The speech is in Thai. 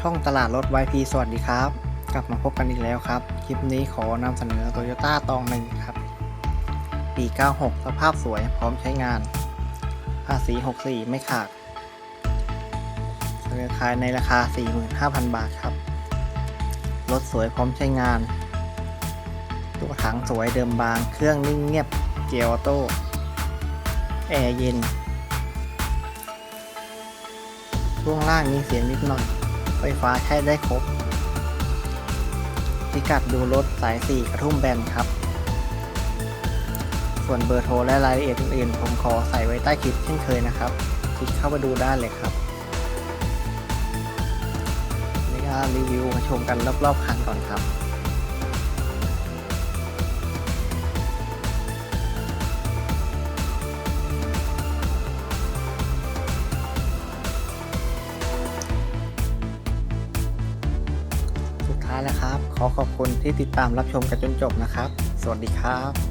ช่องตลาดรถ YP สวัสดีครับ กลับมาพบกันอีกแล้วครับ คลิปนี้ขอนำเสนอ Toyota ตองหนึ่งครับ ปี 96 สภาพสวยพร้อมใช้งาน ภาษี 64 ไม่ขาดเสนอขายในราคา 45,000 บาทครับ รถสวยพร้อมใช้งาน ตัวถังสวยเดิมบาง เครื่องนิ่งเงียบ เกียร์ออโต้ แอร์เย็นช่วงล่างมีเสียงนิดหน่อย ไฟฟ้าใช้ได้ครบ พิกัดดูรถสาย 4 กระทุ่มแบนครับ ส่วนเบอร์โทรและรายละเอียดอื่นๆ ผมขอใส่ไว้ใต้คลิปเช่นเคยนะครับ คลิกเข้ามาดูได้เลยครับนี่ก็รีวิวมาชมกันรอบๆคันก่อนครับ ท้ายแล้วครับ ขอขอบคุณที่ติดตามรับชมกันจนจบนะครับ สวัสดีครับ